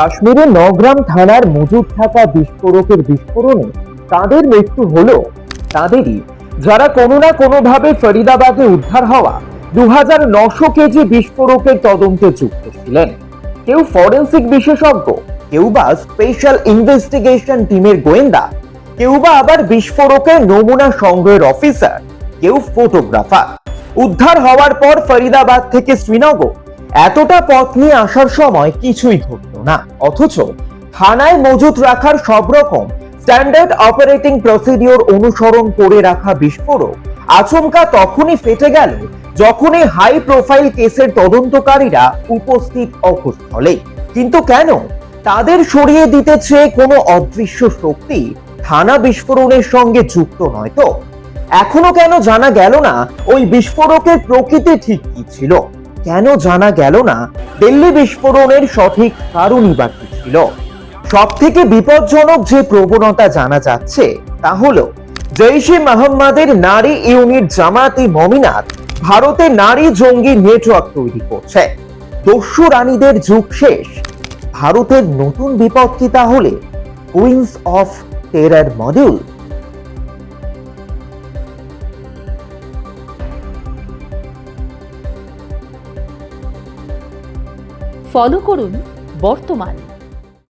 কাশ্মীরের নগ্রাম থানার মজুদ থাকা বিস্ফোরকের বিস্ফোরণে তাদের মৃত্যু হলো। তাদেরই, যারা কোনো না কোনোভাবে ফরিদাবাদে উদ্ধার হওয়া দু হাজার নশো কেজি বিস্ফোরকের তদন্তে যুক্ত ছিলেন। কেউ ফরেন্সিক বিশেষজ্ঞ, কেউ বা স্পেশাল ইনভেস্টিগেশন টিমের গোয়েন্দা, কেউ বা আবার বিস্ফোরকের নমুনা সংগ্রহের অফিসার, কেউ ফটোগ্রাফার। উদ্ধার হওয়ার পর ফরিদাবাদ থেকে শ্রীনগর এতটা পথ নিয়ে আসার সময় কিছুই ঘটল না। অথচ থানায় মজুত রাখার সব রকম স্ট্যান্ডার্ড অপারেটিং প্রসিডিওর অনুসরণ করে রাখা বিস্ফোরক আচমকা তখনই ফেটে গেল যখনই হাই প্রোফাইল কেসের তদন্তকারীরা উপস্থিত অকুস্থলে কিন্তু কেন? তাদের সরিয়ে দিতে চেয়ে কোনো অদৃশ্য শক্তি থানা বিস্ফোরণের সঙ্গে যুক্ত নয় তো? এখনও কেন জানা গেল না ওই বিস্ফোরকের প্রকৃতি ঠিক কি ছিল? কেন জানা গেল না, দিল্লি বিস্ফোরণের সঠিক কারণই বা কি ছিল? সব থেকে বিপজ্জনক যে প্রবণতা জানা যাচ্ছে, তা হলো জৈশে মোহাম্মদের নারী ইউনিট জামাতি মমিনাত ভারতে নারী জঙ্গি নেটওয়ার্ক তৈরি করছে। দস্যু রানীদের যুগ শেষ। ভারতের নতুন বিপদ কি তাহলে? Queens of terror module follow করুন বর্তমান।